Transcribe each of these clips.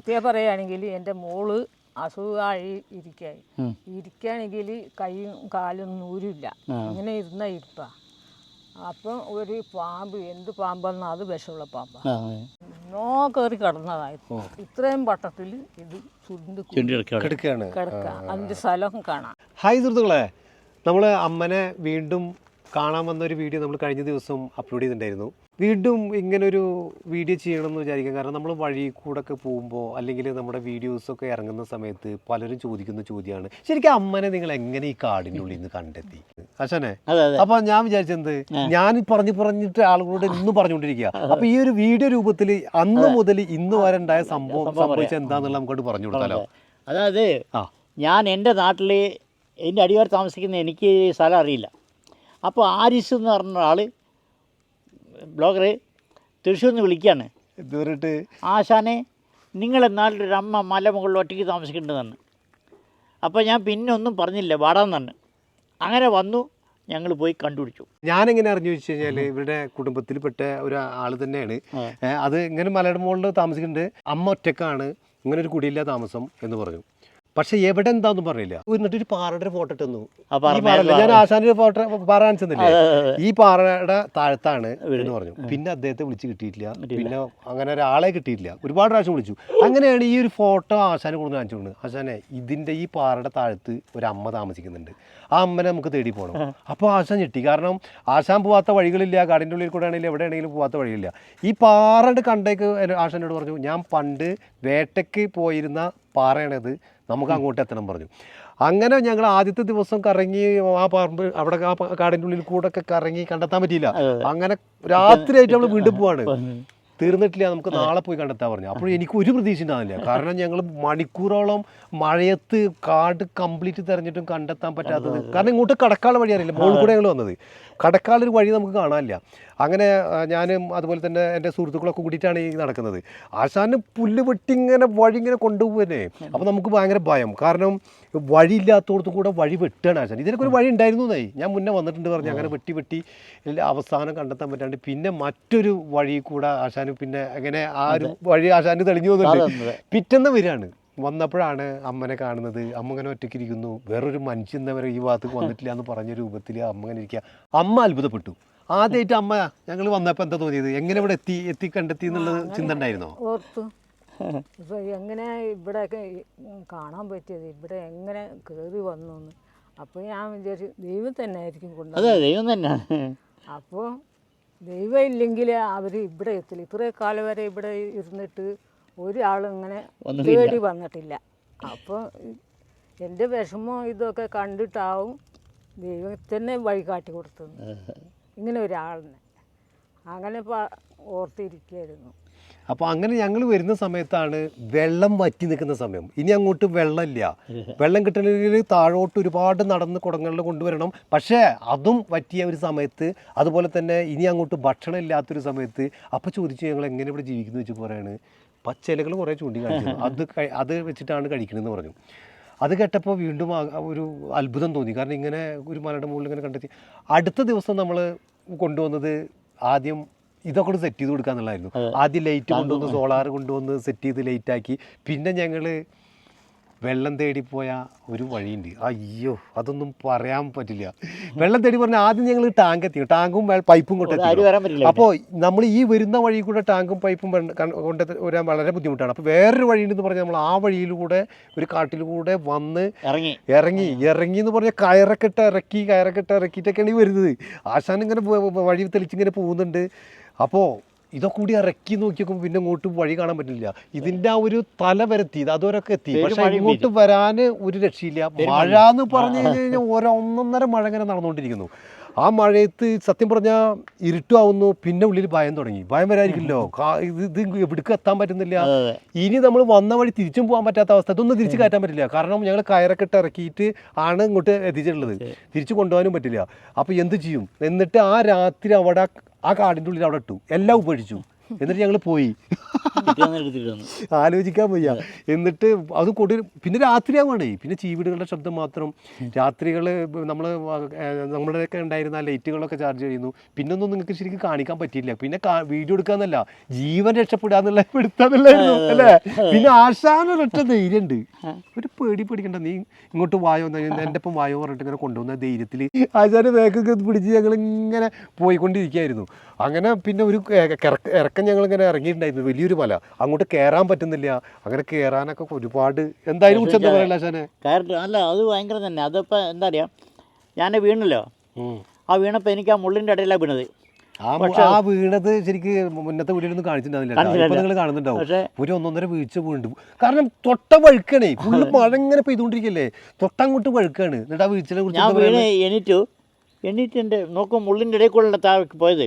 സത്യം പറയുകയാണെങ്കിൽ എന്റെ മോൾ അസുഖമായി ഇരിക്കായി. ഇരിക്കുകയാണെങ്കിൽ കൈയും കാലും നൂരില്ല ഇങ്ങനെ ഇരുന്ന ഇരിപ്പാ. അപ്പം ഒരു പാമ്പ് എന്ത് പാമ്പെന്ന അത് വിഷമുള്ള പാമ്പ. നോ കയറി കിടന്നതായിരുന്നു ഇത്രയും വട്ടത്തിൽ ഇത് കിടക്കുക. അതിന്റെ സ്ഥലം കാണാം. ഹായ് സുഹൃത്തുക്കളെ നമ്മൾ അമ്മനെ വീണ്ടും കാണാൻ വന്ന ഒരു വീഡിയോ നമ്മൾ കഴിഞ്ഞ ദിവസം അപ്ലോഡ് ചെയ്തിട്ടുണ്ടായിരുന്നു. വീണ്ടും ഇങ്ങനൊരു വീഡിയോ ചെയ്യണം എന്ന് വിചാരിക്കാം. കാരണം നമ്മൾ വഴി കൂടെ ഒക്കെ പോകുമ്പോൾ അല്ലെങ്കിൽ നമ്മുടെ വീഡിയോസൊക്കെ ഇറങ്ങുന്ന സമയത്ത് പലരും ചോദിക്കുന്ന ചോദ്യമാണ്. ശരിക്കും അമ്മനെ നിങ്ങൾ എങ്ങനെ ഈ കാടിന്റെ ഉള്ളിൽ നിന്ന് കണ്ടെത്തി? അച്ഛനെ അപ്പൊ ഞാൻ വിചാരിച്ചെന്ത് ഞാൻ പറഞ്ഞു പറഞ്ഞിട്ട് ആളുകളോട് ഇന്നും പറഞ്ഞുകൊണ്ടിരിക്കുക. അപ്പൊ ഈ ഒരു വീഡിയോ രൂപത്തിൽ അന്ന് മുതൽ ഇന്ന് വരെ ഉണ്ടായ സംഭവം സംഭവിച്ച എന്താന്നുള്ള നമുക്കോട്ട് പറഞ്ഞു കൊടുത്താലോ? അതായത് ഞാൻ എന്റെ നാട്ടിൽ എന്റെ അടിവാർ താമസിക്കുന്ന എനിക്ക് സ്ഥലം അറിയില്ല. അപ്പോൾ ആരിസ് എന്ന് പറഞ്ഞ ആൾ ബ്ലോഗറ് തൃശ്ശൂരിൽ നിന്ന് വിളിക്കുകയാണ് ഇതുവരെയിട്ട് ആശാനെ നിങ്ങളെന്നാൽ ഒരു അമ്മ മല മുകളിൽ ഒറ്റയ്ക്ക് താമസിക്കേണ്ടതെന്ന്. അപ്പോൾ ഞാൻ പിന്നെ ഒന്നും പറഞ്ഞില്ല വാടാന്ന് പറഞ്ഞു. അങ്ങനെ വന്നു ഞങ്ങൾ പോയി കണ്ടുപിടിച്ചു. ഞാൻ എങ്ങനെ അറിഞ്ഞു വെച്ച് കഴിഞ്ഞാൽ ഇവരുടെ കുടുംബത്തിൽപ്പെട്ട ഒരു ആൾ തന്നെയാണ്. അത് ഇങ്ങനെ മലയുടെ മുകളിൽ താമസിക്കുന്നുണ്ട്. അമ്മ ഒറ്റക്കാണ് ഇങ്ങനെ ഒരു കുടിയില്ല താമസം എന്ന് പറഞ്ഞു. പക്ഷെ എവിടെ എന്താന്നും പറയില്ല എന്നിട്ട് ഒരു പാറയുടെ ഫോട്ടോ ഇട്ടു ഞാൻ ആശാന്റെ ഫോട്ടോ പാറ കാണിച്ചെന്നില്ലേ. ഈ പാറയുടെ താഴത്താണ് എന്ന് പറഞ്ഞു. പിന്നെ അദ്ദേഹത്തെ വിളിച്ച് കിട്ടിയിട്ടില്ല. പിന്നെ അങ്ങനെ ഒരാളെ കിട്ടിയിട്ടില്ല. ഒരുപാട് പ്രാവശ്യം വിളിച്ചു. അങ്ങനെയാണ് ഈ ഒരു ഫോട്ടോ ആശാനെ കൊടുത്ത് കാണിച്ചു കൊടുക്കുന്നത് ആശാനെ ഇതിന്റെ ഈ പാറയുടെ താഴത്ത് ഒരു അമ്മ താമസിക്കുന്നുണ്ട്. ആ അമ്മനെ നമുക്ക് തേടി പോകണം അപ്പോൾ ആശാൻ ഞെട്ടി. കാരണം ആശാൻ പോവാത്ത വഴികളില്ല കാടിന്റെ ഉള്ളിൽ കൂടെ ആണെങ്കിലും എവിടെയാണെങ്കിലും പോവാത്ത വഴിയില്ല. ഈ പാറയുടെ കണ്ടേക്ക് ആശാനോട് പറഞ്ഞു ഞാൻ പണ്ട് വേട്ടയ്ക്ക് പോയിരുന്ന പാറയാണത്. നമുക്ക് അങ്ങോട്ട് എത്തണം പറഞ്ഞു. അങ്ങനെ ഞങ്ങൾ ആദ്യത്തെ ദിവസം കറങ്ങി ആ പറമ്പ് അവിടെ ആ കാടിന്റെ ഉള്ളിൽ കൂടെ ഒക്കെ കറങ്ങി കണ്ടെത്താൻ പറ്റിയില്ല. അങ്ങനെ രാത്രിയായിട്ട് നമ്മൾ വീണ്ടും പോവാണ്. തീർന്നിട്ടില്ല നമുക്ക് നാളെ പോയി കണ്ടെത്താൻ പറഞ്ഞു. അപ്പോൾ എനിക്ക് ഒരു പ്രതീക്ഷ ഉണ്ടാവില്ല കാരണം ഞങ്ങൾ മണിക്കൂറോളം മഴയത്ത് കാട് കംപ്ലീറ്റ് തെരഞ്ഞിട്ടും കണ്ടെത്താൻ പറ്റാത്തത് കാരണം ഇങ്ങോട്ട് കടക്കാനുള്ള വഴി അറിയില്ല മോൾ കൂടെ ഞങ്ങൾ വന്നത്. കടക്കാനുള്ളൊരു വഴി നമുക്ക് കാണാനില്ല. അങ്ങനെ ഞാനും അതുപോലെ തന്നെ എന്റെ സുഹൃത്തുക്കളൊക്കെ കൂടിയിട്ടാണ് ഈ നടക്കുന്നത്. ആശാന് പുല്ല് വെട്ടി ഇങ്ങനെ വഴി ഇങ്ങനെ കൊണ്ടുപോകുന്നേ. അപ്പോൾ നമുക്ക് ഭയങ്കര ഭയം. കാരണം വഴിയില്ലാത്തടത്ത് കൂടെ വഴി വെട്ടുകയാണ് ആശാൻ. ഇതിനൊക്കെ ഒരു വഴി ഉണ്ടായിരുന്നു എന്നായി ഞാൻ മുന്നേ വന്നിട്ടുണ്ട് പറഞ്ഞു. അങ്ങനെ വെട്ടി വെട്ടി അവസാനം കണ്ടെത്താൻ പറ്റാണ്ട് പിന്നെ മറ്റൊരു വഴി കൂടെ ആശാന് പിന്നെ അങ്ങനെ ആ ഒരു വഴി ആശാന് തെളിഞ്ഞു വന്നിട്ടുണ്ട്. പിറ്റെന്ന് പിറ്റേന്ന് വരികയാണ്. വന്നപ്പോഴാണ് അമ്മനെ കാണുന്നത്. അമ്മ ഇങ്ങനെ ഒറ്റയ്ക്കിരിക്കുന്നു വേറൊരു മനുഷ്യൻ വരെ ഈ ഭാഗത്തേക്ക് വന്നിട്ടില്ല എന്ന് പറഞ്ഞ രൂപത്തിൽ അമ്മ ഇങ്ങനെ ഇരിക്കുക. അമ്മ അത്ഭുതപ്പെട്ടു. ആദ്യമായിട്ട് അമ്മ ഞങ്ങൾ വന്നപ്പോൾ എന്താ തോന്നിയത്? എങ്ങനെ ഇവിടെ എത്തി എത്തി കണ്ടെത്തി എന്നുള്ളത് ചിന്ത ഉണ്ടായിരുന്നോ? ഓർത്തു. എങ്ങനെ ഇവിടെ കാണാൻ പറ്റിയത്? ഇവിടെ എങ്ങനെ കയറി വന്നു അപ്പോൾ ഞാൻ വിചാരിച്ചു ദൈവം തന്നെ ആയിരിക്കും കൊണ്ടുവന്നത്. അതെ ദൈവം തന്നെയാണ്. അപ്പോൾ ദൈവം ഇല്ലെങ്കിൽ അവർ ഇവിടെ എത്തില്ല. ഇത്രയും കാലം വരെ ഇവിടെ ഇരുന്നിട്ട് ഒരാളും ഇങ്ങനെ വന്നിട്ടില്ല. തേടി വന്നിട്ടില്ല. അപ്പോൾ എന്റെ വിഷമം ഇതൊക്കെ കണ്ടിട്ടാവും ദൈവം തന്നെ വഴി കാട്ടി കൊടുത്തത്. ഇങ്ങനെ ഒരാളിനെ. അങ്ങനെ ഓർത്തിരിക്കുകയായിരുന്നു അപ്പോൾ അങ്ങനെ ഞങ്ങൾ വരുന്ന സമയത്താണ് വെള്ളം വറ്റി നിൽക്കുന്ന സമയം. ഇനി അങ്ങോട്ട് വെള്ളമില്ല. വെള്ളം കിട്ടണമെങ്കിൽ താഴോട്ട് ഒരുപാട് നടന്ന് കുടങ്ങളിൽ കൊണ്ടുവരണം. പക്ഷേ അതും വറ്റിയ ഒരു സമയത്ത് അതുപോലെ തന്നെ ഇനി അങ്ങോട്ട് ഭക്ഷണം ഇല്ലാത്തൊരു സമയത്ത് അപ്പോൾ ചോദിച്ചു ഞങ്ങൾ എങ്ങനെ ഇവിടെ ജീവിക്കുന്നു വെച്ച് പറയാണ് പച്ചിലകൾ കുറേ ചൂണ്ടിക്കാണിച്ചു അത് അത് വെച്ചിട്ടാണ് കഴിക്കണമെന്ന് പറഞ്ഞു. അത് കേട്ടപ്പോൾ വീണ്ടും ഒരു അത്ഭുതം തോന്നി. കാരണം ഇങ്ങനെ ഒരു മലയുടെ മുകളിൽ ഇങ്ങനെ കണ്ടെത്തി. അടുത്ത ദിവസം നമ്മൾ കൊണ്ടുവന്നത് ആദ്യം ഇതൊക്കെ സെറ്റ് ചെയ്ത് കൊടുക്കാന്നുള്ളതായിരുന്നു. ആദ്യം ലൈറ്റ് കൊണ്ടുവന്ന് സോളാർ കൊണ്ടുവന്ന് സെറ്റ് ചെയ്ത് ലൈറ്റാക്കി പിന്നെ ഞങ്ങൾ വെള്ളം തേടി പോയ ഒരു വഴിയുണ്ട്. അയ്യോ അതൊന്നും പറയാൻ പറ്റില്ല. വെള്ളം തേടി പറഞ്ഞാൽ ആദ്യം ഞങ്ങൾ ടാങ്ക് എത്തി ടാങ്കും പൈപ്പും കൊണ്ട് അപ്പോൾ നമ്മൾ ഈ വരുന്ന വഴി കൂടെ ടാങ്കും പൈപ്പും കൊണ്ട് വരാൻ വളരെ ബുദ്ധിമുട്ടാണ്. അപ്പോൾ വേറൊരു വഴിയുണ്ടെന്ന് പറഞ്ഞാൽ നമ്മൾ ആ വഴിയിലൂടെ ഒരു കാട്ടിലൂടെ വന്ന് ഇറങ്ങി. ഇറങ്ങി. ഇറങ്ങി എന്ന് പറഞ്ഞാൽ കയറക്കെട്ട് ഇറക്കി കയറക്കെട്ട് ഇറക്കിയിട്ടൊക്കെയാണ് ഈ വരുന്നത്. ആശാൻ ഇങ്ങനെ വഴി തെളിച്ചിങ്ങനെ പോകുന്നുണ്ട്. അപ്പോൾ ഇതൊക്കെ കൂടി ഇറക്കി നോക്കിയപ്പോൾ പിന്നെ ഇങ്ങോട്ട് വഴി കാണാൻ പറ്റില്ല. ഇതിന്റെ ആ ഒരു തല വരത്തി ഇത് എത്തി. പക്ഷെ ഇങ്ങോട്ട് വരാന് ഒരു രക്ഷയില്ല. മഴ എന്ന് പറഞ്ഞു കഴിഞ്ഞാൽ ഓരോ ഒന്നൊന്നര മഴ ഇങ്ങനെ നടന്നുകൊണ്ടിരിക്കുന്നു. ആ മഴയത്ത് സത്യം പറഞ്ഞാൽ ഇരുട്ടുമാവുന്നു പിന്നെ ഉള്ളിൽ ഭയം തുടങ്ങി. ഭയം വരായിരിക്കില്ലോ ഇത് എവിടേക്ക് എത്താൻ പറ്റുന്നില്ല. ഇനി നമ്മൾ വന്ന വഴി തിരിച്ചും പോകാൻ പറ്റാത്ത അവസ്ഥ. ഇതൊന്നും തിരിച്ചു കയറ്റാൻ പറ്റില്ല. കാരണം ഞങ്ങൾ കയറൊക്കെ ഇട്ട് ഇറക്കിയിട്ട് ആണ് ഇങ്ങോട്ട് എത്തിച്ചിട്ടുള്ളത്. തിരിച്ചു കൊണ്ടുപോകാനും പറ്റില്ല. അപ്പോൾ എന്ത് ചെയ്യും? എന്നിട്ട് ആ രാത്രി അവിടെ ആ കാടിന്റെ ഉള്ളിൽ അവിടെ ഇട്ടു. എല്ലാം ഉപേക്ഷിച്ചു. എന്നിട്ട് ഞങ്ങൾ പോയി. ആലോചിക്കാൻ വയ്യ. എന്നിട്ട് അത് കൊടി പിന്നെ രാത്രിയാവാണ് പിന്നെ ചീവീടുകളുടെ ശബ്ദം മാത്രം. രാത്രികൾ നമ്മൾ നമ്മളൊക്കെ ഉണ്ടായിരുന്ന ലൈറ്റുകളൊക്കെ ചാർജ് ചെയ്യുന്നു. പിന്നെ ഒന്നും നിങ്ങൾക്ക് ശരിക്കും കാണിക്കാൻ പറ്റിയില്ല. പിന്നെ വീഡിയോ എടുക്കാന്നല്ല. ജീവൻ രക്ഷപ്പെടാന്നുള്ള എടുത്താന്നുള്ളായിരുന്നു അല്ലേ? പിന്നെ ആശാനൊരൊറ്റ ധൈര്യമുണ്ട് ഒരു പേടി പേടിക്കണ്ട. നീ ഇങ്ങോട്ട് വായോ എന്റെ ഒപ്പം വായോ പറഞ്ഞിട്ട് ഇങ്ങനെ കൊണ്ടുവന്ന ധൈര്യത്തിൽ ആശാന് വേക്കൊക്കെ പിടിച്ച് ഞങ്ങൾ ഇങ്ങനെ പോയിക്കൊണ്ടിരിക്കുകയായിരുന്നു അങ്ങനെ പിന്നെ ഒരു ഇറക്കം ഞങ്ങൾ ഇങ്ങനെ ഇറങ്ങിയിട്ടുണ്ടായിരുന്നു വലിയൊരു മല. അങ്ങോട്ട് കയറാൻ പറ്റുന്നില്ല. അങ്ങനെ കയറാനൊക്കെ ഒരുപാട് എന്തായാലും കുറിച്ച് എന്താ പറയല കയറിട്ട് അല്ല അത് ഭയങ്കര തന്നെ. അതിപ്പോൾ എന്താ പറയുക ഞാൻ വീണല്ലോ. ആ വീണപ്പോൾ എനിക്ക് ആ മുള്ളിന്റെ ഇടയിലാണ് വീണത്. ആ വീണത് ശരിക്ക് മുന്നത്തെ വീഡിയോയിലൊന്നും കാണിച്ചിട്ടുണ്ടാവില്ല കാണുന്നുണ്ടാവും. ഒരു ഒന്നൊന്നര വീഴ്ച വീണ്ടു കാരണം തൊട്ട വഴുക്കണേ. ഫുള്ള് മഴ ഇങ്ങനെ പെയ്തുകൊണ്ടിരിക്കല്ലേ. തൊട്ടങ്ങോട്ട് വഴുക്കാണ്. എന്നിട്ട് ആ വീഴ്ചനെ കുറിച്ച്? എണീറ്റു. എണീറ്റ് എന്റെ നോക്കും മുള്ളിന്റെ ഇടയിൽ കൂടെ താഴേക്ക് പോയത്.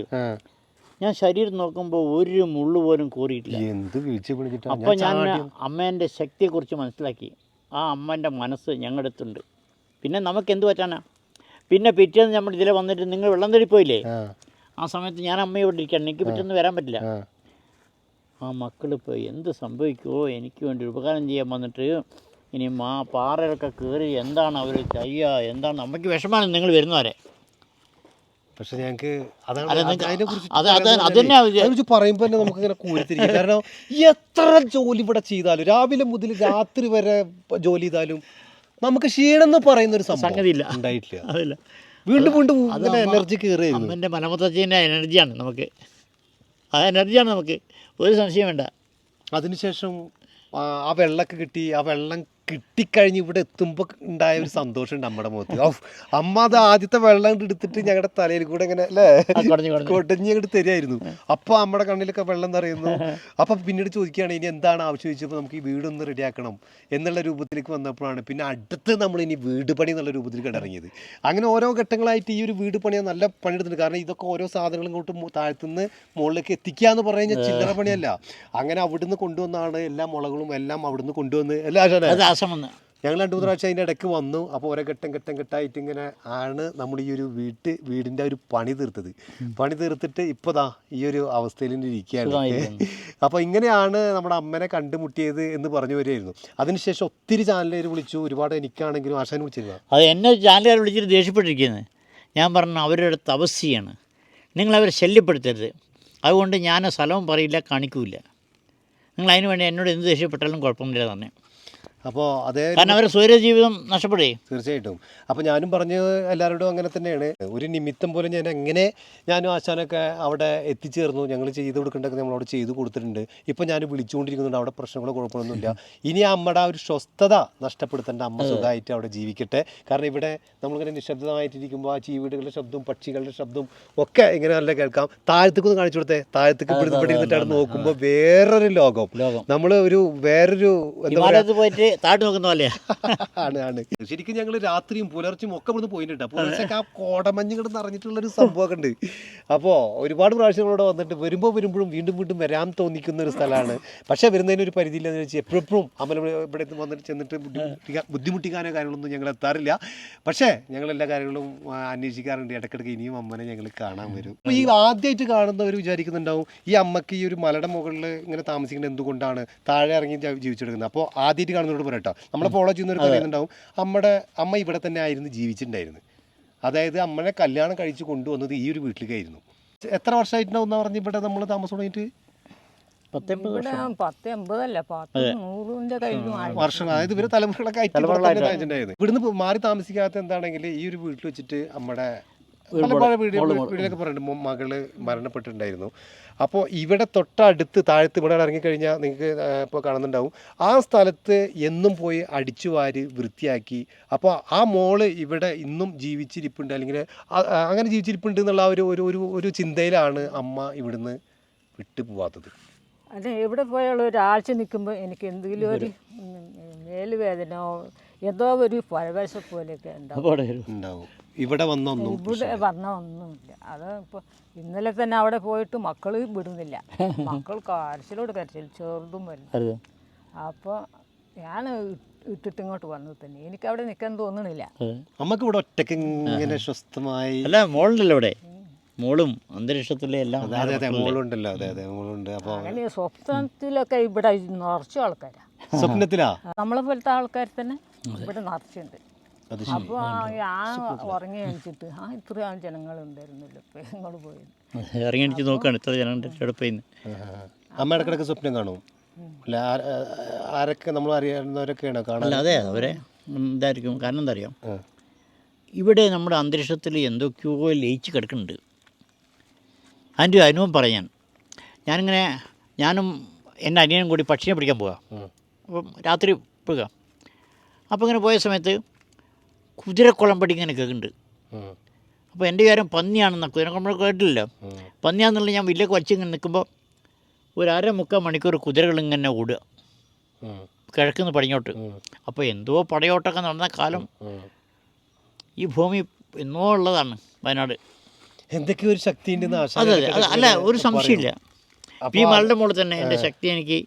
ഞാൻ ശരീരം നോക്കുമ്പോൾ ഒരു മുള്ളു പോലും കോറിയിട്ടില്ല. എന്ത് വീഴ്ച അപ്പോൾ ഞാൻ. അമ്മേന്റെ ശക്തിയെക്കുറിച്ച് മനസ്സിലാക്കി. ആ അമ്മേന്റെ മനസ്സ് ഞങ്ങളുടെ അടുത്തുണ്ട്. പിന്നെ നമുക്ക് എന്ത് പറ്റാനാ? പിന്നെ പിറ്റേന്ന് നമ്മൾ ഇതിലെ വന്നിട്ട് നിങ്ങൾ വെള്ളം തേടി ആ, ആ സമയത്ത് ഞാൻ അമ്മയോട് ഇരിക്കണം എനിക്ക് പിറ്റേന്ന് വരാൻ പറ്റില്ല. ആ. മക്കൾ മക്കളിപ്പോൾ എന്ത് സംഭവിക്കുമോ എനിക്ക് വേണ്ടി ഉപകാരം ചെയ്യാൻ വന്നിട്ട് ഇനി മാ പാറയൊക്കെ കയറി എന്താണ് അവർ ചെയ്യുക എന്താണ്? അമ്മയ്ക്ക് വിഷമാണ് നിങ്ങൾ വരുന്നവരെ. പക്ഷെ ഞങ്ങൾക്ക് അതാണ് പറയുമ്പോൾ തന്നെ നമുക്ക് ഇങ്ങനെ കൂരിത്തിരിക്കും. കാരണം എത്ര ജോലി ഇവിടെ ചെയ്താലും രാവിലെ മുതൽ രാത്രി വരെ ജോലി ചെയ്താലും നമുക്ക് ക്ഷീണം എന്ന് പറയുന്ന ഒരു സംഗതി. ഉണ്ടായിട്ടില്ല. അതില്ല. വീണ്ടും വീണ്ടും എനർജി കയറിയായിരുന്നു അമ്മന്റെ മലമത്തച്ഛന്റെ എനർജിയാണ് നമുക്ക്. ആ എനർജിയാണ് നമുക്ക്. ഒരു സംശയം വേണ്ട. അതിനുശേഷം ആ ആ വെള്ളമൊക്കെ കിട്ടി. ആ വെള്ളം കിട്ടിക്കഴിഞ്ഞ് ഇവിടെ എത്തുമ്പോൾ ഉണ്ടായ ഒരു സന്തോഷം നമ്മുടെ മുഖത്ത്. അമ്മ അത് ആദ്യത്തെ വെള്ളം എടുത്തിട്ട് ഞങ്ങളുടെ തലയിൽ കൂടെ ഇങ്ങനെ അല്ലേ? കുടഞ്ഞ് അങ്ങോട്ട് തരുമായിരുന്നു അപ്പൊ നമ്മുടെ കണ്ണിലൊക്കെ വെള്ളം നിറയുന്നു അപ്പൊ പിന്നീട് ചോദിക്കുകയാണ് ഇനി എന്താണ് ആവശ്യം? ചോദിച്ചപ്പോൾ നമുക്ക് ഈ വീടൊന്ന് റെഡിയാക്കണം എന്നുള്ള രൂപത്തിലേക്ക് വന്നപ്പോഴാണ് പിന്നെ അടുത്ത് നമ്മൾ ഇനി വീട് പണി എന്നുള്ള രൂപത്തിലേക്ക് ഇറങ്ങിയത്. അങ്ങനെ ഓരോ ഘട്ടങ്ങളായിട്ട് ഈ ഒരു വീട് പണി നല്ല പണിയെടുത്തിട്ടുണ്ട് കാരണം ഇതൊക്കെ ഓരോ സാധനങ്ങളും ഇങ്ങോട്ട് താഴ്ത്തുന്ന താഴത്തുനിന്ന് മുകളിലേക്ക് എത്തിക്കുക എന്ന് പറഞ്ഞു കഴിഞ്ഞാൽ ചില്ലറ പണിയല്ല. അങ്ങനെ അവിടുന്ന് കൊണ്ടുവന്നാണ് എല്ലാ മുളകളും എല്ലാം അവിടുന്ന് കൊണ്ടുവന്ന് എല്ലാ ആശം വന്ന്. ഞങ്ങൾ രണ്ടു മൂന്ന് പ്രാവശ്യം അതിന്റെ ഇടയ്ക്ക് വന്നു. അപ്പോൾ ഓരോ ഘട്ടം ഘട്ടം ഘട്ടമായിട്ട് ഇങ്ങനെ ആണ് നമ്മൾ ഈ ഒരു വീട്ട് വീടിന്റെ ഒരു പണി തീർത്തത്. പണി തീർത്തിട്ട് ഇപ്പോൾ ദാ ഈ ഒരു അവസ്ഥയിൽ ഇരിക്കുകയാണ്. അപ്പോൾ ഇങ്ങനെയാണ് നമ്മുടെ അമ്മനെ കണ്ടുമുട്ടിയത് എന്ന് പറഞ്ഞു വരികയായിരുന്നു. അതിനുശേഷം ഒത്തിരി ചാനലുകാർ വിളിച്ചു. ഒരുപാട് എനിക്കാണെങ്കിലും ആശാൻ വിളിച്ചിരുന്നു അത് എന്നെ ചാനലുകാർ വിളിച്ചിട്ട് ദേഷ്യപ്പെട്ടിരിക്കുന്നത് ഞാൻ പറഞ്ഞു അവരുടെ തപസ്യാണ് നിങ്ങളവരെ ശല്യപ്പെടുത്തരുത്. അതുകൊണ്ട് ഞാൻ സ്ഥലവും പറയില്ല കാണിക്കൂല നിങ്ങൾ അതിന് വേണ്ടി എന്നോട് എന്ത് ദേഷ്യപ്പെട്ടാലും കുഴപ്പമില്ല തന്നെ അപ്പോൾ അതേ കാരണം അവരുടെ സ്വൈര ജീവിതം നഷ്ടപ്പെടേ തീർച്ചയായിട്ടും. അപ്പോൾ ഞാനും പറഞ്ഞു എല്ലാവരോടും അങ്ങനെ തന്നെയാണ്. ഒരു നിമിത്തം പോലെ ഞാൻ എങ്ങനെ ഞാനും ആശാനൊക്കെ അവിടെ എത്തിച്ചേർന്നു ഞങ്ങൾ ചെയ്ത് കൊടുക്കേണ്ടതൊക്കെ നമ്മളവിടെ ചെയ്ത് കൊടുത്തിട്ടുണ്ട്. ഇപ്പോൾ ഞാൻ വിളിച്ചുകൊണ്ടിരിക്കുന്നുണ്ട് അവിടെ പ്രശ്നങ്ങളോ കുഴപ്പമൊന്നുമില്ല ഇനി അമ്മയുടെ ആ ഒരു സ്വസ്ഥത നഷ്ടപ്പെടുത്തേണ്ട അമ്മ സുഖമായിട്ട് അവിടെ ജീവിക്കട്ടെ. കാരണം ഇവിടെ നമ്മളിങ്ങനെ നിശബ്ദമായിട്ടിരിക്കുമ്പോൾ ആ ചീവീടുകളുടെ ശബ്ദവും പക്ഷികളുടെ ശബ്ദവും ഒക്കെ ഇങ്ങനെ നല്ല കേൾക്കാം. താഴത്തേക്ക് ഒന്ന് കാണിച്ചു കൊടുത്തേ. താഴത്തേക്ക് പിടിച്ചിട്ട് അവിടെ നോക്കുമ്പോൾ വേറൊരു ലോകം. ലോകം. നമ്മൾ ഒരു വേറൊരു എന്താ പറയുക പോയിട്ട് താഴ്ത്തു നോക്കുന്ന പോലെയാ ആണ് ആണ്. ശരിക്കും ഞങ്ങൾ രാത്രിയും പുലർച്ചയും ഒക്കെ ഇവിടുന്ന് പോയിട്ടുണ്ട്. പുലർച്ചയൊക്കെ ആ കോടമഞ്ഞ് കിടന്ന് അറിഞ്ഞിട്ടുള്ളൊരു സംഭവമൊക്കെ ഉണ്ട് അപ്പോൾ ഒരുപാട് പ്രാവശ്യം ഇവിടെ വന്നിട്ട് വരുമ്പോൾ വരുമ്പോഴും വീണ്ടും വീണ്ടും വരാൻ തോന്നിക്കുന്ന ഒരു സ്ഥലമാണ്. പക്ഷേ വരുന്നതിന് ഒരു പരിധിയില്ലെന്ന് വെച്ചാൽ എപ്പോഴും അമല ഇവിടെ- വന്നിട്ട് ചെന്നിട്ട് ബുദ്ധിമുട്ടിക്കാൻ ബുദ്ധിമുട്ടിക്കാനോ കാര്യങ്ങളൊന്നും ഞങ്ങൾ എത്താറില്ല. പക്ഷേ ഞങ്ങൾ എല്ലാ കാര്യങ്ങളും അന്വേഷിക്കാറുണ്ട്. ഇടയ്ക്കിടയ്ക്ക് ഇനിയും അമ്മനെ ഞങ്ങൾ കാണാൻ വരും. അപ്പോൾ ഈ ആദ്യമായിട്ട് കാണുന്നവർ വിചാരിക്കുന്നുണ്ടാവും ഈ അമ്മയ്ക്ക് ഈ ഒരു മലയുടെ മുകളിൽ ഇങ്ങനെ താമസിക്കുന്നത് എന്തുകൊണ്ടാണ്? താഴെ ഇറങ്ങി ജീവിച്ചെടുക്കുന്നത് അപ്പോൾ ആദ്യമായിട്ട് കാണുന്നവരോട് പറയട്ടോ. നമ്മളെ ഫോളോ ചെയ്യുന്നവർ പറയുന്നുണ്ടാവും അമ്മയുടെ അമ്മ ഇവിടെ തന്നെ ആയിരുന്നു ജീവിച്ചിട്ടുണ്ടായിരുന്നു. അതായത് അമ്മനെ കല്യാണം കഴിച്ച് കൊണ്ടുവന്നത് ഈ ഒരു വീട്ടിലേക്കായിരുന്നു. എത്ര വർഷമായിട്ടുണ്ടാവും എന്ന് പറഞ്ഞ് ഇവിടെ നമ്മൾ താമസം തുടങ്ങിയിട്ട് വർഷം. അതായത് ഇവർ തലമുറകളൊക്കെ. ഇവിടുന്ന് മാറി താമസിക്കാത്ത എന്താണെങ്കിൽ ഈ ഒരു വീട്ടിൽ വെച്ചിട്ട് നമ്മുടെ പല വീട് വീടിലൊക്കെ പറഞ്ഞിട്ടുണ്ട് മോ- മകൾ മരണപ്പെട്ടിട്ടുണ്ടായിരുന്നു. അപ്പോൾ ഇവിടെ തൊട്ടടുത്ത് താഴത്ത് ഇവിടെ ഇറങ്ങിക്കഴിഞ്ഞാൽ നിങ്ങൾക്ക് ഇപ്പോൾ കാണുന്നുണ്ടാവും. ആ സ്ഥലത്ത് എന്നും പോയി അടിച്ചു വാരി വൃത്തിയാക്കി. അപ്പോൾ ആ മോൾ ഇവിടെ ഇന്നും ജീവിച്ചിരിപ്പുണ്ട്. അല്ലെങ്കിൽ അങ്ങനെ ജീവിച്ചിരിപ്പുണ്ട് എന്നുള്ള ഒരു ഒരു ഒരു ഒരു ചിന്തയിലാണ് അമ്മ ഇവിടുന്ന് വിട്ടു പോവാത്തത്. അതെ എവിടെ പോയാലും ഒരാഴ്ച നിൽക്കുമ്പോൾ എനിക്ക് എന്തെങ്കിലും ഒരു മേലുവേദനയോ എന്തോ ഒരു പരവേശ പോലെയൊക്കെ ഉണ്ടാവും. ഇവിടെ വന്നൊന്നും ഇവിടെ വന്ന ഒന്നുമില്ല. അത് ഇപ്പോൾ ഇന്നലെ തന്നെ അവിടെ പോയിട്ട് മക്കൾ വിടുന്നില്ല. മക്കൾ കരച്ചിലോട് കരച്ചിൽ ചെറുതും വരും അപ്പോൾ ഞാൻ ഇട്ടിട്ട് ഇങ്ങോട്ട് വന്നത് തന്നെ. എനിക്ക് അവിടെ നിൽക്കാൻ തോന്നണില്ല. നമുക്ക് ഇവിടെ ഒറ്റയ്ക്ക് ഇങ്ങനെ സ്വസ്ഥമായി അല്ല മോളുണ്ടല്ലോ ഇവിടെ. മോളും അന്തരീക്ഷത്തിലെ എല്ലാം അതെ അതെ അതെ മോളുണ്ടല്ലോ. അതെ അതെ മോളുണ്ട്. അപ്പോൾ അങ്ങനെ സ്വപ്നത്തിലൊക്കെ ഇവിടെ നിറച്ച ആൾക്കാരാ. സ്വപ്നത്തിലാ? നമ്മളെ പോലത്തെ ആൾക്കാർ തന്നെ ഇവിടെ നിറച്ചുണ്ട്. അപ്പോൾ ഞാൻ ഉറങ്ങി എണിച്ചിട്ട് ആ ഇത്രയും ജനങ്ങളുണ്ടായിരുന്നല്ലോ ഇപ്പം ഞങ്ങൾ പോയി. ഇറങ്ങിയടിച്ച് നോക്കുകയാണ് ഇത്ര ജനങ്ങളുടെ കിടപ്പിൽ നിന്ന് അമ്മ ഇടക്കിടക്ക് സ്വപ്നം കാണും. അല്ല ആരൊക്കെ നമ്മൾ അറിയാവുന്നവരൊക്കെയാണോ കാണാൻ? അല്ല അതെ അവരെ എന്തായിരിക്കും കാരണം എന്താ അറിയാം ഇവിടെ നമ്മുടെ അന്തരീക്ഷത്തിൽ എന്തൊക്കെയോ ലയിച്ച് കിടക്കുന്നുണ്ട്. അതിന്റെ ഒരു അനുഭവം പറയാൻ. ഞാനിങ്ങനെ ഞാനും എന്റെ അനിയനും കൂടി പക്ഷിയെ പിടിക്കാൻ പോകാം. അപ്പം രാത്രി പോകാം. അപ്പോൾ ഇങ്ങനെ പോയ സമയത്ത് കുതിരക്കുളമ്പടി ഇങ്ങനെ കേൾക്കുന്നുണ്ട്. അപ്പോൾ എന്റെ കാര്യം പന്നിയാണെന്ന കുതിരക്കുളമ്പടി കേട്ടില്ല. പന്നിയാണെന്നുള്ള ഞാൻ വില്ലൊക്കെ വച്ച് ഇങ്ങനെ നിൽക്കുമ്പോൾ ഒരു അര മുക്കാൽ മണിക്കൂർ കുതിരകൾ ഇങ്ങനെ ഓടുക. കിഴക്കുന്ന പടിഞ്ഞോട്ട്. അപ്പോൾ എന്തോ പടയോട്ടൊക്കെ നടന്ന കാലം. ഈ ഭൂമി എന്നോ ഉള്ളതാണ് വയനാട്. എന്തൊക്കെ ഒരു ശക്തി അതെ അതെ. അല്ല ഒരു സംശയമില്ല. ഈ മലയുടെ മുകളിൽ തന്നെ എന്റെ ശക്തി എനിക്ക്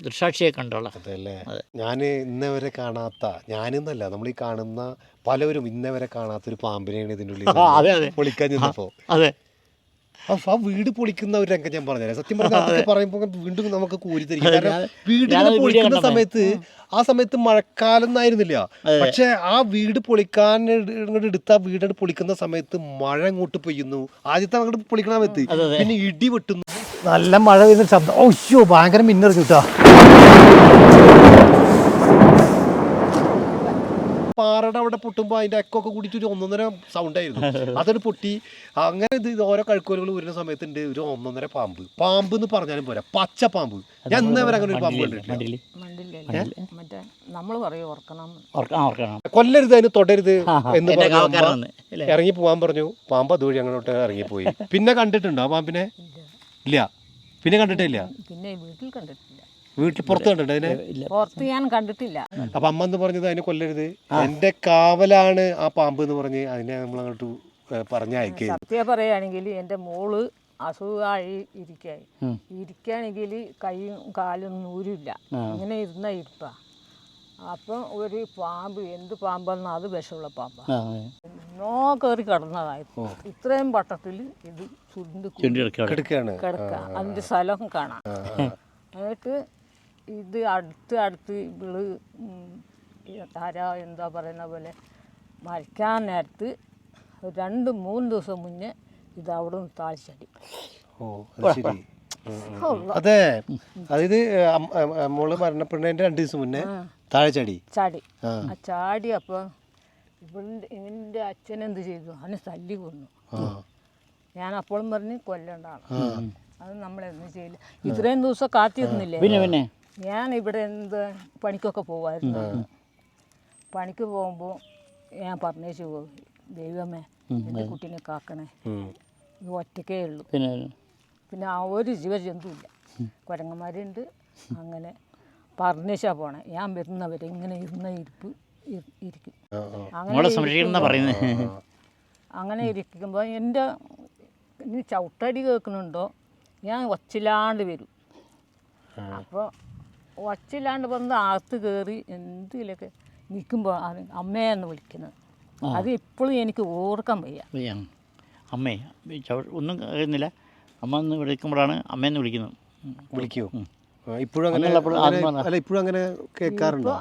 ദൃസാക്ഷിയെ കണ്ടോളാം. അതല്ലേ? ഞാൻ ഇന്നവരെ കാണാത്ത ഞാനെന്നല്ല നമ്മൾ ഈ കാണുന്ന പലവരും ഇന്നവരെ കാണാത്ത ഒരു പാമ്പിനെയാണ് ഇതിന്റെ ഉള്ളിൽ അതെ അതെ. പൊളിക്കാൻ ചെന്നപ്പോ അതെ. ആ വീട് പൊളിക്കുന്ന ഒരു രംഗം ഞാൻ പറഞ്ഞുതരാം. സത്യം പറഞ്ഞാൽ പറയുമ്പോൾ വീണ്ടും നമുക്ക് കൂരി തരിക കാരണം വീട് പൊളിക്കുന്ന സമയത്ത് ആ സമയത്ത് മഴക്കാലം എന്നായിരുന്നില്ല പക്ഷെ ആ വീട് പൊളിക്കാൻ എടുത്ത വീട് പൊളിക്കുന്ന സമയത്ത് മഴ അങ്ങോട്ട് പെയ്യുന്നു. ആദ്യത്തെ അങ്ങോട്ട് പൊളിക്കണ സമയത്ത് പിന്നെ ഇടി വെട്ടുന്നു. നല്ല മഴ പെയ്യുന്ന ശബ്ദം. ഓയ്യോ ഭയങ്കര മിന്നറിഞ്ഞു കേട്ടോ പാറയുടെ അവിടെ പൊട്ടുമ്പോൾ അതിന്റെ എക്കൊക്കെ കൂടിയിട്ട് ഒരു ഒന്നൊന്നര സൗണ്ട് ആയിരുന്നു. അതൊരു പൊട്ടി. അങ്ങനെ ഇത് ഓരോ കഴുക്കോലുകൾ വരുന്ന സമയത്തുണ്ട് ഒരു ഒന്നൊന്നര പാമ്പ്. പാമ്പ് എന്ന് പറഞ്ഞാലും പോരാ. പച്ച പാമ്പ്. ഞാൻ ഇന്നേ വരെ അങ്ങനെ ഒരു പാമ്പ് കണ്ടിട്ടില്ല. കൊല്ലരുത് അതിന് തൊടരുത് എന്ന് പറഞ്ഞു ഇറങ്ങി പോവാൻ പറഞ്ഞു. പാമ്പ് അതുവഴി അങ്ങോട്ട് ഇറങ്ങിപ്പോയി. പിന്നെ കണ്ടിട്ടുണ്ടോ ആ പാമ്പിനെ? ഇല്ല. പിന്നെ കണ്ടിട്ടേ ഇല്ല പിന്നെ വീട്ടിൽ കണ്ടിട്ടില്ല. വീട്ടിൽ പുറത്ത് കണ്ടിട്ട് അതിനെ? ഇല്ല. പുറത്ത് ഞാൻ കണ്ടിട്ടില്ല. അപ്പൊ അമ്മ എന്ന് പറഞ്ഞത് അതിനെ കൊല്ലരുത്. എന്റെ കാവലാണ് ആ പാമ്പ് എന്ന് പറഞ്ഞ് അതിനെ നമ്മൾ അങ്ങോട്ട് പറഞ്ഞയക്കുക സത്യം പറയുകയാണെങ്കിൽ എന്റെ മോൾ അസുഖമായി ഇരിക്കായി. ഇരിക്കുകയാണെങ്കിൽ കൈയും കാലും നൂരില്ല ഇങ്ങനെ ഇരുന്ന ഇരിപ്പ. അപ്പം ഒരു പാമ്പ് എന്ത് പാമ്പാന്ന് അത് വിഷമുള്ള പാമ്പാ. നോ കയറി കിടന്നതായിരുന്നു ഇത്രയും വട്ടത്തിൽ ഇത് ചുരുണ്ട് കിടക്കുകയാണ് കിടക്കുക അതിന്റെ സ്ഥലം കാണാം. എന്നിട്ട് ഇത് അടുത്ത് അടുത്ത് ഇവൾ ആരാ എന്താ പറയുന്ന പോലെ മരിക്കാൻ നേരത്ത് രണ്ട് മൂന്ന് ദിവസം മുന്നേ ഇത് അവിടെ നിന്ന് താഴ്ചടി. ഓ അത് അതായത് മോൾ മരണപ്പെടുന്നതിന്റെ രണ്ടു ദിവസം മുന്നേ താഴെ ചാടി. ചാടി ആ. ചാടി അപ്പോൾ ഇവളുടെ ഇവന്റെ അച്ഛൻ എന്ത് ചെയ്തു? അവനെ തല്ലി കൊന്നു ഞാൻ അപ്പോഴും പറഞ്ഞ് കൊല്ലണ്ടാണ് അത് നമ്മളെന്ത് ചെയ്യില്ല ഇത്രയും ദിവസം കാത്തിരുന്നില്ലേ? പിന്നെ പിന്നെ? ഞാൻ ഇവിടെ എന്ത് പണിക്കൊക്കെ പോവായിരുന്നു. പണിക്ക് പോകുമ്പോൾ ഞാൻ പറഞ്ഞേച്ചു പോകും ദൈവമേ എന്റെ കുട്ടീനെ കാക്കണേ. ഇത് ഒറ്റക്കേ ഉള്ളൂ. പിന്നെ പിന്നെ? ആ ഒരു ജീവജന്തുവില്ല. കുരങ്ങന്മാരുണ്ട്. അങ്ങനെ പറഞ്ഞേച്ചാ പോണേ. ഞാൻ വരുന്നവരെ ഇങ്ങനെ ഇരുന്ന ഇരിപ്പ് ഇരി- ഇരിക്കും. അങ്ങനെ അങ്ങനെ ഇരിക്കുമ്പോൾ എന്റെ ഇനി ചവിട്ടടി കേൾക്കുന്നുണ്ടോ? ഞാൻ ഒച്ചില്ലാണ്ട് വരും. അപ്പോൾ ഒച്ചില്ലാണ്ട് വന്ന് അകത്ത് കയറി എന്തിലൊക്കെ നിൽക്കുമ്പോൾ അമ്മയെന്ന് വിളിക്കുന്നത്. അത് ഇപ്പോഴും എനിക്ക് ഓർക്കാൻ വയ്യ. അമ്മേ ഒന്നും അറിയുന്നില്ല അമ്മ എന്ന് വിളിക്കുമ്പോഴാണ് അമ്മയെന്ന് വിളിക്കുന്നത്. ഉം. ഇപ്പോഴും അങ്ങനെ അങ്ങനെ- അല്ല ഇപ്പോഴും അങ്ങനെ കേൾക്കാറുണ്ടോ?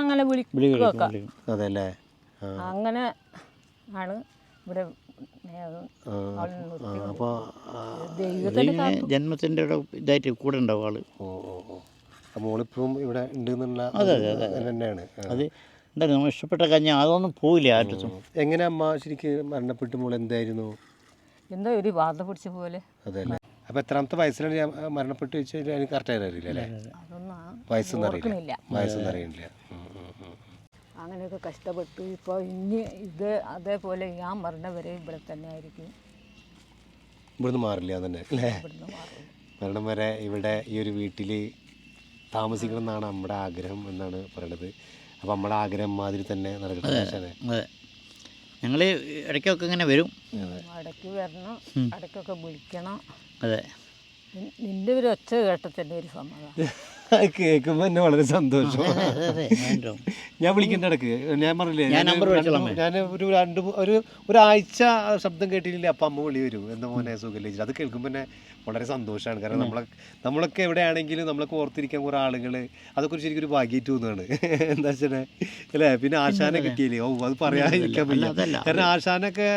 അങ്ങനെ വിളിക്കുക അതെ അല്ലേ അങ്ങനെ ആണ് ഇവിടെ അപ്പോൾ ജന്മത്തിന്റെ ഇതായിട്ട് കൂടെ ഉണ്ടാവും ആൾ. ഓ ഓ ഓ. ആ, മോളിപ്പം ഇവിടെ ഉണ്ട് എന്നുള്ള തന്നെയാണ്. ആ. അത് എന്താ നമ്മൾ ഇഷ്ടപ്പെട്ട കഴിഞ്ഞാൽ അതൊന്നും പോവില്ല ആറ്റത്തും എങ്ങനെ അമ്മ ശരിക്കും മരണപ്പെട്ടു? മോൾ എന്തായിരുന്നു? എന്തോ ഒരു ബാധ പിടിച്ച പോലെ. അതെ അപ്പൊ എത്രാമത്തെ വയസ്സിലാണ് ഞാൻ മരണപ്പെട്ട് വെച്ചാൽ എനിക്ക് കറക്റ്റ് അറിയില്ല അല്ലേ? വയസ്സൊന്നും അറിയില്ല. വയസ്സൊന്നും അറിയില്ല. അങ്ങനെയൊക്കെ കഷ്ടപ്പെട്ടു. ഇപ്പോൾ ഇനി ഇത് അതേപോലെ ഞാൻ മരണവരെ ഇവിടെ തന്നെ ആയിരിക്കും. ഇവിടുന്ന് മാറില്ല തന്നെ അല്ലേ? മരണം വരെ ഇവിടെ ഈ ഒരു വീട്ടിൽ താമസിക്കണം എന്നാണ് നമ്മുടെ ആഗ്രഹം എന്നാണ് പറയണത്. അപ്പം നമ്മുടെ ആഗ്രഹം മാതിരി തന്നെ നടക്കട്ടെ അതെ ഞങ്ങൾ ഇടയ്ക്കൊക്കെ ഇങ്ങനെ വരും. ഇടയ്ക്ക് വരണം. ഇടയ്ക്കൊക്കെ വിളിക്കണം. അതെ. നിന്റെ ഒരു ഒച്ച കേട്ട ഒരു സമ്മതം കേൾക്കുമ്പോ എന്നെ വളരെ സന്തോഷം. ഞാൻ വിളിക്കേണ്ട ഇടയ്ക്ക്. ഞാൻ പറഞ്ഞില്ലേ ഞാൻ ഒരു രണ്ട് ഒരു ഒരാഴ്ച ശബ്ദം കേട്ടിട്ടില്ല അപ്പം അമ്മ വിളി വരും. എന്താ മോനെ സുഖമില്ല അത് കേൾക്കുമ്പോൾ തന്നെ വളരെ സന്തോഷമാണ് കാരണം നമ്മളെ നമ്മളൊക്കെ എവിടെയാണെങ്കിലും നമ്മളൊക്കെ ഓർത്തിരിക്കാൻ കുറേ ആളുകൾ അതൊക്കെ ശരിക്കും ഒരു ഭാഗ്യമായിട്ട് തോന്നുകയാണ് എന്താ വെച്ചാൽ അല്ലേ? പിന്നെ ആശാനെ കിട്ടിയില്ലേ? ഓ അത് പറയാതിരിക്കാൻ പറ്റില്ല കാരണം ആശാനൊക്കെ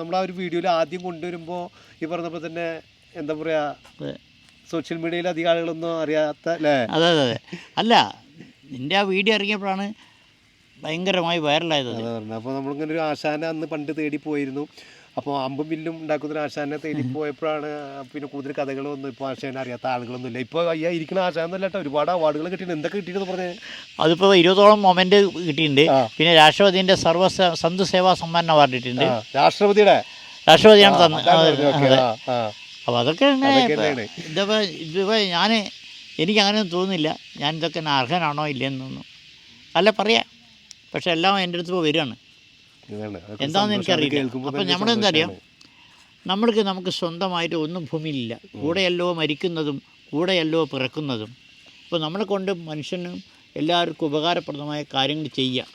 നമ്മളാ ഒരു വീഡിയോയിൽ ആദ്യം കൊണ്ടുവരുമ്പോൾ ഈ പറഞ്ഞപ്പോൾ തന്നെ എന്താ പറയുക. സോഷ്യൽ മീഡിയയിൽ അധികം ആളുകളൊന്നും അറിയാത്ത അല്ലേ? അതെ അതെ അതെ. അല്ല നിന്റെ ആ വീഡിയോ ഇറങ്ങിയപ്പോഴാണ് ഭയങ്കരമായി വൈറലായത് അത്. അതാ പറഞ്ഞത്. അപ്പോൾ നമ്മളിങ്ങനെ ഒരു ആശാന അന്ന് പണ്ട് തേടി പോയിരുന്നു. അപ്പോൾ അമ്പും വില്ലും ഉണ്ടാക്കുന്ന ഒരു ആശാനെ തേടി പോയപ്പോഴാണ് പിന്നെ കൂടുതൽ കഥകളൊന്നും ഇപ്പോൾ ആശാനെ അറിയാത്ത ആളുകളൊന്നും ഇല്ല. ഇപ്പോൾ അയ്യാ ഇരിക്കുന്ന ആശാനല്ല കേട്ടോ. ഒരുപാട് അവാർഡുകൾ കിട്ടിയിട്ടുണ്ട്. എന്തൊക്കെ കിട്ടിയെന്ന് പറഞ്ഞേ? അതിപ്പോൾ ഇരുപതോളം മൊമെന്റ് കിട്ടിയിട്ടുണ്ട്. പിന്നെ രാഷ്ട്രപതിന്റെ സർവ സന്ത് സേവാ സമ്മാൻ അവാർഡ് കിട്ടിയിട്ടുണ്ട്. രാഷ്ട്രപതിയുടെ? രാഷ്ട്രപതിയാണ് തന്നത് അപ്പോൾ അതൊക്കെ ഇതിപ്പോൾ ഇതിപ്പോൾ ഞാൻ എനിക്ക് അങ്ങനെയൊന്നും തോന്നുന്നില്ല. ഞാൻ ഇതൊക്കെ അർഹനാണോ ഇല്ലെന്നൊന്നും അല്ല പറയാം. പക്ഷെ എല്ലാം എന്റെ അടുത്ത് ഇപ്പോൾ വരികയാണ്. എന്താണെന്ന് എനിക്കറിയില്ല. അപ്പം നമ്മളെന്തറിയാം നമ്മളെന്താ അറിയാം? നമ്മൾക്ക് നമുക്ക് സ്വന്തമായിട്ട് ഒന്നും ഭൂമിയില്ല കൂടെയല്ലോ മരിക്കുന്നതും കൂടെയല്ലോ പിറക്കുന്നതും. അപ്പോൾ നമ്മളെ കൊണ്ട് മനുഷ്യനും എല്ലാവർക്കും ഉപകാരപ്രദമായ കാര്യങ്ങൾ ചെയ്യുക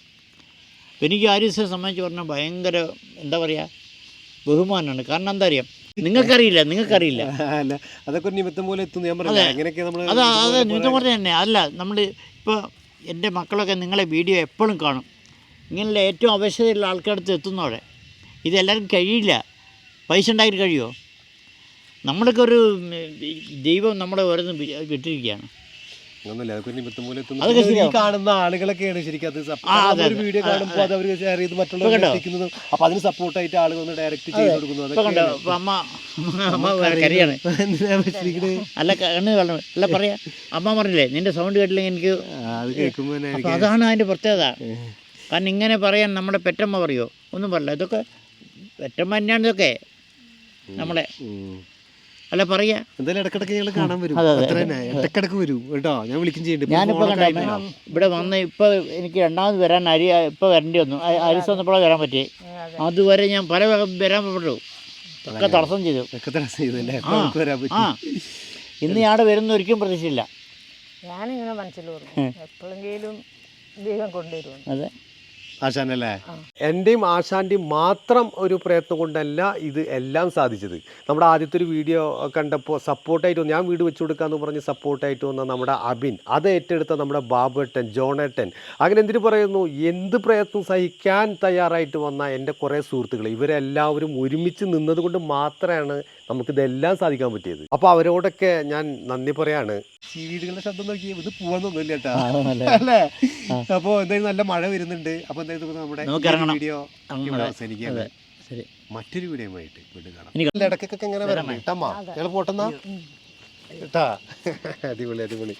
അപ്പോൾ എനിക്ക് ആര്യസിനെ സംബന്ധിച്ച് പറഞ്ഞാൽ ഭയങ്കര എന്താ പറയുക ബഹുമാനമാണ്. കാരണം എന്താ അറിയാം? നിങ്ങൾക്കറിയില്ല നിങ്ങൾക്കറിയില്ല. അല്ല. അതൊക്കെ ഒരു നിമിത്തം പോലെ എത്തുന്നു ഞാൻ അങ്ങനെയൊക്കെ നമ്മൾ അത് അതെ നിമിത്തം പോലെ തന്നെ. അല്ല നമ്മൾ ഇപ്പോൾ എന്റെ മക്കളൊക്കെ നിങ്ങളെ വീഡിയോ എപ്പോഴും കാണും. ഇങ്ങനെയുള്ള ഏറ്റവും ആവശ്യതയുള്ള ആൾക്കാരടുത്ത് എത്തുന്നവിടെ ഇതെല്ലാവർക്കും കഴിയില്ല. പൈസ ഉണ്ടാക്കി കഴിയുമോ നമ്മളൊക്കെ ഒരു ദൈവം നമ്മളെ ഓരോന്ന് വിട്ടിരിക്കുകയാണ്. ഈ. കാണുന്ന ആളുകളൊക്കെയാണ് ശരിക്കും അത് ഒരു വീഡിയോ ആ, കാണുമ്പോൾ അത് അവർ ഷെയർ ചെയ്ത് മറ്റുള്ളവർ എത്തിക്കുന്നതും അപ്പോൾ അതിന് സപ്പോർട്ടായിട്ട് ആളുകൾ ഒന്ന് ഡയറക്റ്റ് ചെയ്ത് കൊടുക്കുന്നത് അല്ല കണ്ണ് വെള്ളം അല്ല പറയാ. അമ്മ പറഞ്ഞില്ലേ നിന്റെ സൗണ്ട് കേട്ടില്ലെങ്കിൽ എനിക്ക് അതാണ് അതിന്റെ പ്രത്യേകത. കാരണം ഇങ്ങനെ പറയാൻ നമ്മുടെ പെറ്റമ്മ പറയോ? ഒന്നും പറയില്ല. ഇതൊക്കെ പെറ്റമ്മ തന്നെയാണ് ഇതൊക്കെ. നമ്മളെ. അല്ല പറയാ. എന്തായാലും ഇടക്കിടക്ക് ഞങ്ങൾ കാണാൻ വരും. ഇടക്കിടക്ക് വരും. കേട്ടോ ഞാൻ വിളിക്കും ചെയ്യുന്നുണ്ട് ഞാനിപ്പോൾ കണ്ട ഇവിടെ വന്ന് ഇപ്പോൾ എനിക്ക് രണ്ടാമത് വരാൻ അരി ഇപ്പോൾ വരേണ്ടി വന്നു. അരിസ് വന്നപ്പോഴാണ് വരാൻ പറ്റി അതുവരെ ഞാൻ പല വരാൻ പറ്റു ഒക്കെ തടസ്സം ചെയ്തു. ആ ഇന്ന് ഞാടെ വരുന്ന ഒരിക്കലും പ്രതീക്ഷയില്ല ഞാനിങ്ങനെ മനസ്സിൽ പറഞ്ഞു എപ്പോഴെങ്കിലും ദൈവം കൊണ്ടുവരുമെന്ന്. അതെ. ആശാനല്ലേ? എന്റെയും ആശാന്റെയും മാത്രം ഒരു പ്രയത്നം കൊണ്ടല്ല ഇത് എല്ലാം സാധിച്ചത്. നമ്മുടെ ആദ്യത്തെ ഒരു വീഡിയോ കണ്ടപ്പോൾ സപ്പോർട്ടായിട്ട് ഞാൻ വീട് വെച്ചു കൊടുക്കാന്ന് പറഞ്ഞ് സപ്പോർട്ടായിട്ട് വന്ന നമ്മുടെ അബിൻ അത് ഏറ്റെടുത്ത നമ്മുടെ ബാബുട്ടൻ ജോണേട്ടൻ. അങ്ങനെ എന്തിനു പറയുന്നു? എന്ത് പ്രയത്നം സഹിക്കാൻ തയ്യാറായിട്ട് വന്ന എന്റെ കുറേ സുഹൃത്തുക്കൾ. ഇവരെല്ലാവരും ഒരുമിച്ച് നിന്നത് കൊണ്ട് മാത്രമാണ് നമുക്കിതെല്ലാം സാധിക്കാൻ പറ്റിയത്. അപ്പോൾ അവരോടൊക്കെ ഞാൻ നന്ദി പറയാണ്. വീടുകളുടെ ശബ്ദം നോക്കി ഇത് പോവാന്നൊന്നുമില്ല കേട്ടോ. അല്ലേ? അപ്പോൾ എന്തായാലും നല്ല മഴ വരുന്നുണ്ട്. അപ്പോൾ എന്തായാലും നമ്മുടെ. വീഡിയോ ഇവിടെ. അവസാനിക്കുകയാണ്. മറ്റൊരു വീഡിയോ ആയിട്ട് വീണ്ടും കാണാം. ഇനി അല്ല, ഇങ്ങനെ വരണം കേട്ടമ്മ ഞങ്ങൾ പോട്ടെന്നാ കേട്ടാ അടിപൊളി അടിപൊളി.